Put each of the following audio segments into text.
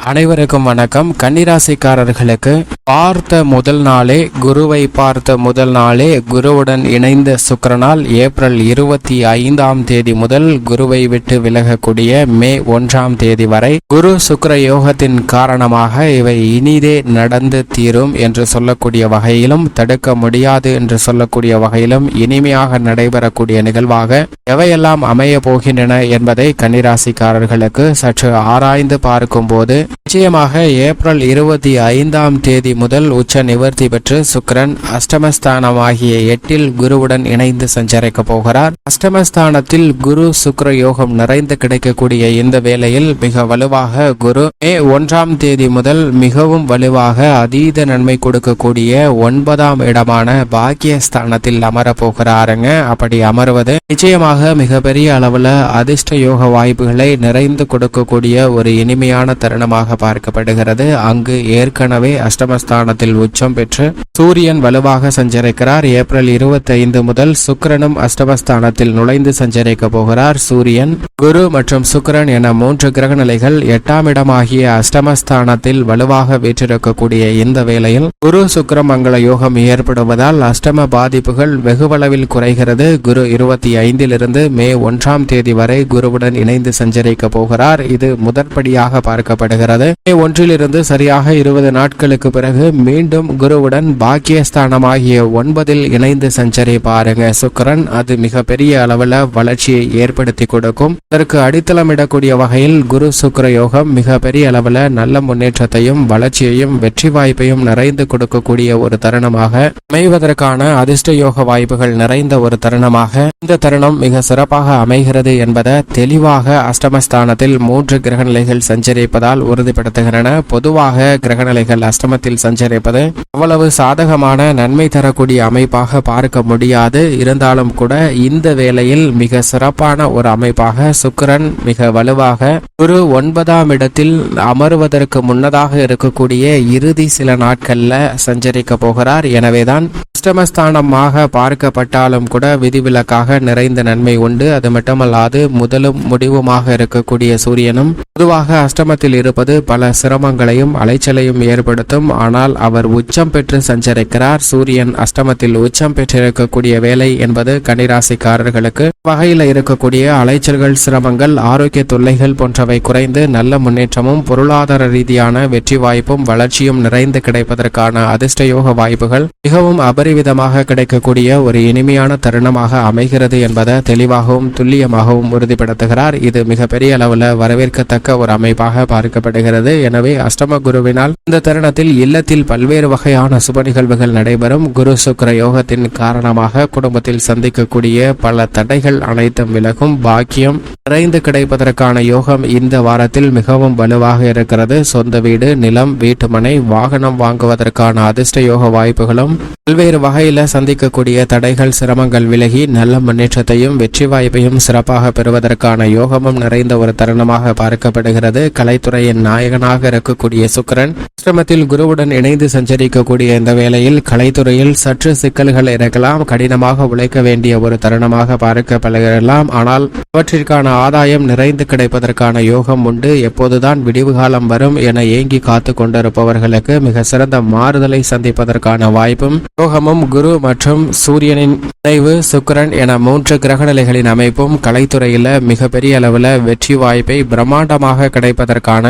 அனைவருக்கும் வணக்கம். கன்னிராசிக்காரர்களுக்கு பார்த்த முதல் நாளே குருவை பார்த்த முதல் நாளே குருவுடன் இணைந்த சுக்கரனால் ஏப்ரல் இருபத்தி ஐந்தாம் தேதி முதல் குருவை விட்டு விலகக்கூடிய மே ஒன்றாம் தேதி வரை குரு சுக்கர யோகத்தின் காரணமாக இவை இனிதே நடந்து தீரும் என்று சொல்லக்கூடிய வகையிலும் தடுக்க முடியாது என்று சொல்லக்கூடிய வகையிலும் இனிமையாக நடைபெறக்கூடிய நிகழ்வாக எவையெல்லாம் அமைய போகின்றன என்பதை கன்னிராசிக்காரர்களுக்கு சற்று ஆராய்ந்து பார்க்கும்போது நிச்சயமாக ஏப்ரல் இருபத்தி ஐந்தாம் தேதி முதல் உச்ச நிவர்த்தி பெற்று சுக்கிரன் அஷ்டமஸ்தானமாகிய எட்டில் குருவுடன் இணைந்து சஞ்சரிக்க போகிறார். அஷ்டமஸ்தானத்தில் குரு சுக்கர யோகம் நிறைந்து கிடைக்கக்கூடிய இந்த வேளையில் மிக வலுவாக குரு மே ஒன்றாம் தேதி முதல் மிகவும் வலுவாக அதீத நன்மை கொடுக்கக்கூடிய ஒன்பதாம் இடமான பாக்கியஸ்தானத்தில் அமரப்போகிறாருங்க அப்படி அமர்வது நிச்சயமாக மிகப்பெரிய அளவுல அதிர்ஷ்ட யோக வாய்ப்புகளை நிறைந்து கொடுக்கக்கூடிய ஒரு இனிமையான தருணமாக பார்க்கப்படுகிறது. அங்கு ஏற்கனவே அஷ்டமஸ்தானத்தில் உச்சம் பெற்று சூரியன் வலுவாக சஞ்சரிக்கிறார். ஏப்ரல் இருபத்தி ஐந்து முதல் சுக்கிரனும் அஷ்டமஸ்தானத்தில் நுழைந்து சஞ்சரிக்க போகிறார். சூரியன் குரு மற்றும் சுக்கரன் என மூன்று கிரக நிலைகள் எட்டாம் இடமாகிய அஷ்டமஸ்தானத்தில் வலுவாக வீற்றிருக்கக்கூடிய இந்த வேளையில் குரு சுக்கர மங்கள யோகம் ஏற்படுவதால் அஷ்டம பாதிப்புகள் வெகுவளவில் குறைகிறது. குரு இருபத்தி ஐந்திலிருந்து மே ஒன்றாம் தேதி வரை குருவுடன் இணைந்து சஞ்சரிக்க போகிறார். இது முதற்படியாக பார்க்கப்படுகிறது. வருகிறது மே ஒன்றிலிருந்து சரியாக இருபது நாட்களுக்கு பிறகு மீண்டும் குருவுடன் பாக்கியஸ்தானம் ஆகிய ஒன்பதில் இணைந்து சஞ்சரி பாருங்க. சுக்கிரன் அது மிகப்பெரிய பெரிய அளவில் வளர்ச்சியை ஏற்படுத்தி கொடுக்கும். அதற்கு அடித்தளமிடக்கூடிய வகையில் குரு சுக்கர யோகம் மிகப்பெரிய பெரிய அளவில் நல்ல முன்னேற்றத்தையும் வளர்ச்சியையும் வெற்றி வாய்ப்பையும் நிறைந்து கொடுக்கக்கூடிய ஒரு தருணமாக அமைவதற்கான அதிர்ஷ்ட யோக வாய்ப்புகள் நிறைந்த ஒரு தருணமாக இந்த தருணம் மிக சிறப்பாக அமைகிறது என்பதை தெளிவாக அஷ்டமஸ்தானத்தில் மூன்று கிரக நிலைகள் சஞ்சரிப்பதால் ஒரு உறுதிப்படுத்துகின்றன. பொதுவாக கிரகநிலைகள் அஷ்டமத்தில் சஞ்சரிப்பது அவ்வளவு சாதகமான நன்மை தரக்கூடிய அமைப்பாக பார்க்க முடியாது. இருந்தாலும் கூட இந்த வேளையில் மிக சிறப்பான ஒரு அமைப்பாக சுக்கிரன் மிக வலுவாக குரு ஒன்பதாம் இடத்தில் அமருவதற்கு முன்னதாக இருக்கக்கூடிய இறுதி சில நாட்கள்ல சஞ்சரிக்க போகிறார். எனவேதான் அஷ்டமஸ்தானமாக பார்க்கப்பட்டாலும் கூட விதிவிலக்காக நிறைந்த நன்மை உண்டு. அது மட்டுமல்லாது முதலும் முடிவுமாக இருக்கக்கூடிய சூரியனும் பொதுவாக அஷ்டமத்தில் இருப்பது பல சிரமங்களையும் அலைச்சலையும் ஏற்படுத்தும். ஆனால் அவர் உச்சம் பெற்று சஞ்சரிக்கிறார். சூரியன் அஷ்டமத்தில் உச்சம் பெற்றிருக்கக்கூடிய வேலை என்பது கன்னிராசிக்காரர்களுக்கு வகையில் இருக்கக்கூடிய அலைச்சல்கள் சிரமங்கள் ஆரோக்கிய தொல்லைகள் போன்றவை குறைந்து நல்ல முன்னேற்றமும் பொருளாதார ரீதியான வெற்றி வாய்ப்பும் வளர்ச்சியும் நிறைந்து கிடைப்பதற்கான அதிர்ஷ்ட யோக வாய்ப்புகள் மிகவும் அபரி அபரிவிதமாக கிடைக்கக்கூடிய ஒரு இனிமையான தருணமாக அமைகிறது என்பதை தெளிவாகவும் துல்லியமாகவும் உறுதிப்படுத்துகிறார். இது மிகப்பெரிய அளவில் வரவேற்கத்தக்க ஒரு அமைப்பாக பார்க்கப்படுகிறது. எனவே அஷ்டம குருவினால் இந்த தருணத்தில் இல்லத்தில் பல்வேறு வகையான சுப நிகழ்வுகள் நடைபெறும். குரு சுக்கர யோகத்தின் காரணமாக குடும்பத்தில் சந்திக்கக்கூடிய பல தடைகள் அனைத்தும் விலகும். பாக்கியம் நிறைந்து கிடைப்பதற்கான யோகம் இந்த வாரத்தில் மிகவும் வலுவாக இருக்கிறது. சொந்த வீடு நிலம் வீட்டுமனை வாகனம் வாங்குவதற்கான அதிர்ஷ்ட யோக வாய்ப்புகளும் பல்வேறு வகையில் சந்திக்கக்கூடிய தடைகள் சிரமங்கள் விலகி நல்ல முன்னேற்றத்தையும் வெற்றி வாய்ப்பையும் சிறப்பாக பெறுவதற்கான யோகமும் நிறைந்த ஒரு தருணமாக பார்க்கப்படுகிறது. கலைத்துறையின் நாயகனாக இருக்கக்கூடிய சுக்கிரன் சிரமத்தில் குருவுடன் இணைந்து சஞ்சரிக்கக்கூடிய இந்த வேளையில் கலைத்துறையில் சற்று சிக்கல்கள் இருக்கலாம் கடினமாக உழைக்க வேண்டிய ஒரு தருணமாக பார்க்கப்படலாம் ஆனால் அவற்றிற்கான ஆதாயம் நிறைந்து கிடைப்பதற்கான யோகம் உண்டு. எப்போதுதான் விடிவு காலம் வரும் என ஏங்கி காத்து கொண்டிருப்பவர்களுக்கு மிக சிறந்த மாறுதலை சந்திப்பதற்கான வாய்ப்பும் யோகமும் குரு மற்றும் சூரியனின் இணைவு சுக்கிரன் என மூன்று கிரகநிலைகளின் அமைப்பும் கலைத்துறையில மிகப்பெரிய அளவில் வெற்றி வாய்ப்பை பிரம்மாண்டமாக கிடைப்பதற்கான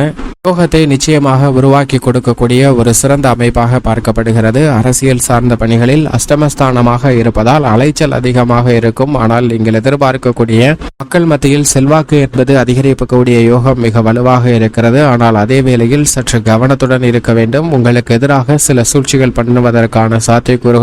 யோகத்தை நிச்சயமாக உருவாக்கி கொடுக்கக்கூடிய ஒரு சிறந்த அமைப்பாக பார்க்கப்படுகிறது. அரசியல் சார்ந்த பணிகளில் அஷ்டமஸ்தானமாக இருப்பதால் அலைச்சல் அதிகமாக இருக்கும். ஆனால் நீங்கள் எதிர்பார்க்கக்கூடிய மக்கள் மத்தியில் செல்வாக்கு என்பது அதிகரிக்கக்கூடிய யோகம் மிக வலுவாக இருக்கிறது. ஆனால் அதே வேளையில் சற்று கவனத்துடன் இருக்க வேண்டும். உங்களுக்கு எதிராக சில சூழ்ச்சிகள் பண்ணுவதற்கான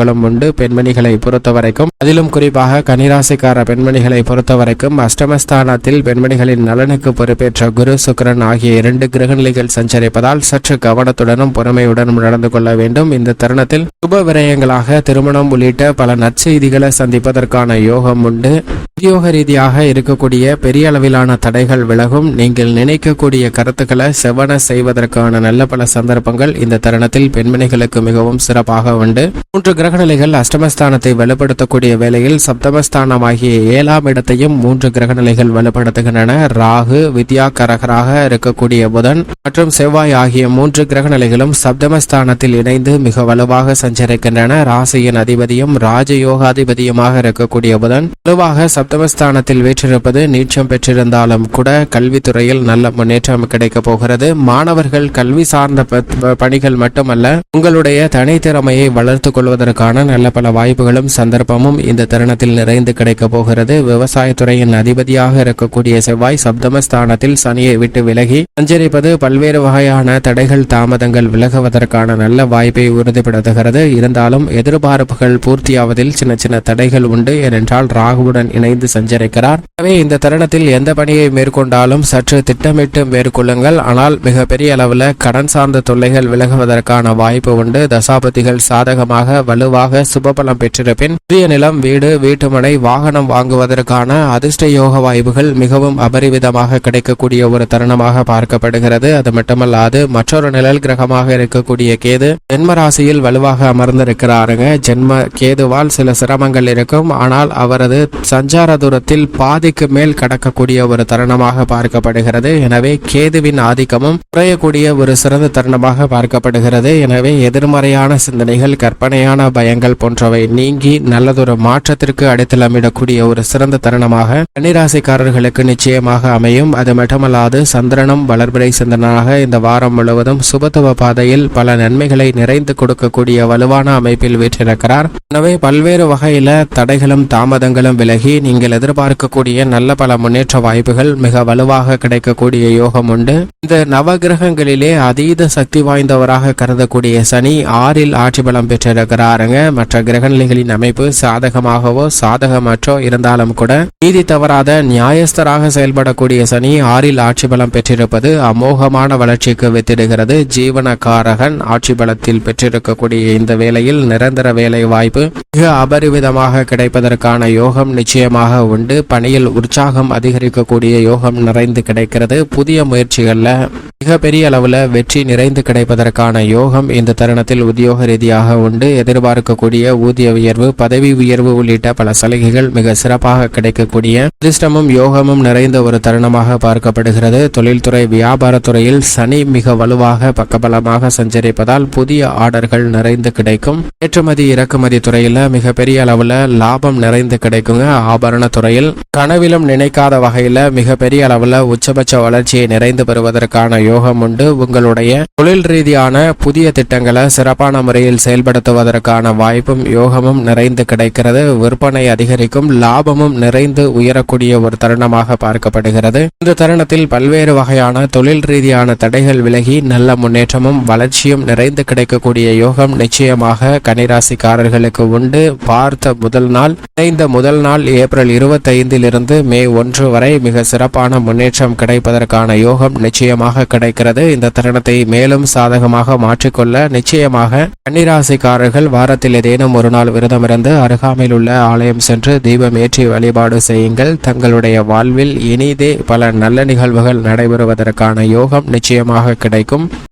பலன்களும் உண்டு. பெண்மணிகளை பொறுத்தவரைக்கும் அதிலும் குறிப்பாக கனிராசிக்கார பெண்மணிகளை பொறுத்தவரைக்கும் அஷ்டமஸ்தானத்தில் பெண்மணிகளின் நலனுக்கு பொறுப்பேற்ற குரு சுக்கிரன் ஆகிய இரண்டு கிரகநிலைகள் சஞ்சரிப்பதால் சற்று கவனத்துடனும் பொறுமையுடனும் நடந்து கொள்ள வேண்டும். இந்த தருணத்தில் சுப விரயங்களாக திருமணம் உள்ளிட்ட பல நற்செய்திகளை சந்திப்பதற்கான யோகம் உண்டு. உத்தியோக ரீதியாக இருக்கக்கூடிய பெரிய அளவிலான தடைகள் விலகும். நீங்கள் நினைக்கக்கூடிய கருத்துக்களை செவன செய்வதற்கான நல்ல பல சந்தர்ப்பங்கள் இந்த தருணத்தில் பெண்மணிகளுக்கு மிகவும் சிறப்பாக உண்டு. மூன்று கிரக கிரகநிலைகள் அஷ்டமஸ்தானத்தை வலுப்படுத்தக்கூடிய வேளையில் சப்தமஸ்தானமாகிய ஏழாம் இடத்தையும் மூன்று கிரகநிலைகள் வலுப்படுத்துகின்றன. ராகு வித்யாகரகராக இருக்கக்கூடிய புதன் மற்றும் செவ்வாய் ஆகிய மூன்று கிரகநிலைகளும் சப்தமஸ்தானத்தில் இணைந்து மிக வலுவாக சஞ்சரிக்கின்றன. ராசியின் அதிபதியும் ராஜயோகாதிபதியுமாக இருக்கக்கூடிய புதன் வலுவாக சப்தமஸ்தானத்தில் வீற்றிருப்பது நீச்சம் பெற்றிருந்தாலும் கூட கல்வித்துறையில் நல்ல முன்னேற்றம் கிடைக்கப் போகிறது. மாணவர்கள் கல்வி சார்ந்த ப- ப- பணிகள் மட்டுமல்ல உங்களுடைய தனித்திறமையை வளர்த்துக் கொள்வதற்கான நல்ல பல வாய்ப்புகளும் சந்தர்ப்பமும் இந்த தருணத்தில் நிறைந்து கிடைக்கப் போகிறது. விவசாயத்துறையின் அதிபதியாக இருக்கக்கூடிய செவ்வாய் சப்தமஸ்தானத்தில் சனியை விட்டு விலகி சஞ்சரிப்பது பல்வேறு வகையான தடைகள் தாமதங்கள் விலகுவதற்கான நல்ல வாய்ப்பை உறுதிப்படுத்துகிறது. இருந்தாலும் எதிர்பார்ப்புகள் பூர்த்தியாவதில் சின்ன சின்ன தடைகள் உண்டு. ஏனென்றால் ராகுவுடன் இணைந்து சஞ்சரிக்கிறார். எனவே இந்த தருணத்தில் எந்த பணியை மேற்கொண்டாலும் சற்று திட்டமிட்டு மேற்கொள்ளுங்கள். ஆனால் மிகப்பெரிய அளவில் கடன் சார்ந்த தொல்லைகள் விலகுவதற்கான வாய்ப்பு உண்டு. தசாபதிகள் சாதகமாக வலு வலுவாக சுபபலம் பெற்றிருப்பின். புதிய நிலம் வீடு வீட்டுமனை வாகனம் வாங்குவதற்கான அதிர்ஷ்ட யோக வாய்ப்புகள் மிகவும் அபரிவிதமாக கிடைக்கக்கூடிய ஒரு தருணமாக பார்க்கப்படுகிறது. அது மட்டுமல்லாது மற்றொரு நிழல் கிரகமாக இருக்கக்கூடிய கேது ஜென்ம ராசியில் வலுவாக அமர்ந்திருக்கிறாருங்க. ஜென்ம கேதுவால் சில சிரமங்கள் இருக்கும். ஆனால் அவரது சஞ்சார தூரத்தில் பாதிக்கு மேல் கடக்கக்கூடிய ஒரு தருணமாக பார்க்கப்படுகிறது. எனவே கேதுவின் ஆதிக்கமும் குறையக்கூடிய ஒரு சிறந்த தருணமாக பார்க்கப்படுகிறது. எனவே எதிர்மறையான சிந்தனைகள் கற்பனையான பயங்கள் போன்றவை நீங்கி நல்லதொரு மாற்றத்திற்கு அடித்தளமிடக்கூடிய ஒரு சிறந்த தருணமாக கன்னிராசிக்காரர்களுக்கு நிச்சயமாக அமையும். அது மட்டுமல்லாது சந்திரனும் வளர்பிறை சந்திரனாக இந்த வாரம் முழுவதும் சுபத்துவ பாதையில் பல நன்மைகளை நிறைந்து கொடுக்கக்கூடிய வலுவான அமைப்பில் வீற்றிருக்கிறார். எனவே பல்வேறு வகையில தடைகளும் தாமதங்களும் விலகி நீங்கள் எதிர்பார்க்கக்கூடிய நல்ல பல முன்னேற்ற வாய்ப்புகள் மிக வலுவாக கிடைக்கக்கூடிய யோகம் உண்டு. இந்த நவகிரகங்களிலே அதீத சக்தி வாய்ந்தவராக கருதக்கூடிய சனி ஆறில் ஆட்சி பலம் பெற்றிருக்கிறாருங்க மற்ற கிரக நிலைகளின் அமைப்பு சாதகமாகவோ சாதகமற்றோ இருந்தாலும் கூட நீதி தவறாத நியாயஸ்தராக செயல்படக்கூடிய சனி ஆறில் ஆட்சி பலம் பெற்றிருப்பது அமோகமான வளர்ச்சிக்கு வித்திடுகிறது. ஜீவனக்காரகன் ஆட்சி பலத்தில் பெற்றிருக்கக்கூடிய இந்த வேளையில் நிரந்தர வேலை வாய்ப்பு மிக அபரிவிதமாக கிடைப்பதற்கான யோகம் நிச்சயமாக உண்டு. பணியில் உற்சாகம் அதிகரிக்கக்கூடிய யோகம் நிறைந்து கிடைக்கிறது. புதிய முயற்சிகள்ல மிகப்பெரிய அளவுல வெற்றி நிறைந்து கிடைப்பதற்கான யோகம் இந்த தருணத்தில் உத்தியோக ரீதியாக உண்டு. எதிர்பார்க்க இருக்கக்கூடிய ஊதிய உயர்வு பதவி உயர்வு உள்ளிட்ட பல சலுகைகள் மிக சிறப்பாக கிடைக்கக்கூடிய அதிர்ஷ்டமும் யோகமும் நிறைந்த ஒரு தருணமாக பார்க்கப்படுகிறது. தொழில்துறை வியாபாரத்துறையில் சனி மிக வலுவாக பக்கபலமாக சஞ்சரிப்பதால் புதிய ஆர்டர்கள் நிறைந்து கிடைக்கும். ஏற்றுமதி இறக்குமதி துறையில மிகப்பெரிய அளவுல லாபம் நிறைந்து கிடைக்குங்க. ஆபரண துறையில் கனவிலும் நினைக்காத வகையில மிகப்பெரிய அளவுல உச்சபட்ச வளர்ச்சியை நிறைந்து பெறுவதற்கான யோகம் உண்டு. உங்களுடைய தொழில் ரீதியான புதிய திட்டங்களை சிறப்பான முறையில் செயல்படுத்துவதற்கான வாய்ப்பும் யோகமும் நிறைந்து கிடைக்கிறது. விற்பனை அதிகரிக்கும் லாபமும் நிறைந்து உயரக்கூடிய ஒரு தருணமாக பார்க்கப்படுகிறது. இந்த தருணத்தில் பல்வேறு வகையான தொழில் ரீதியான தடைகள் விலகி நல்ல முன்னேற்றமும் வளர்ச்சியும் நிறைந்து கிடைக்கக்கூடிய யோகம் நிச்சயமாக கன்னிராசிக்காரர்களுக்கு உண்டு. பார்த்த முதல் நாள் இணைந்த முதல் நாள் ஏப்ரல் இருபத்தைந்தில் இருந்து மே ஒன்று வரை மிக சிறப்பான முன்னேற்றம் கிடைப்பதற்கான யோகம் நிச்சயமாக கிடைக்கிறது. இந்த தருணத்தை மேலும் சாதகமாக மாற்றிக்கொள்ள நிச்சயமாக கன்னிராசிக்காரர்கள் வாரத்தில் ஏதேனும் ஒரு நாள் விரதமிருந்து அருகாமையில் உள்ள ஆலயம் சென்று தீபம் ஏற்றி வழிபாடு செய்யுங்கள். தங்களுடைய வாழ்வில் இனிதே பல நல்ல நிகழ்வுகள் நடைபெறுவதற்கான யோகம் நிச்சயமாக கிடைக்கும்.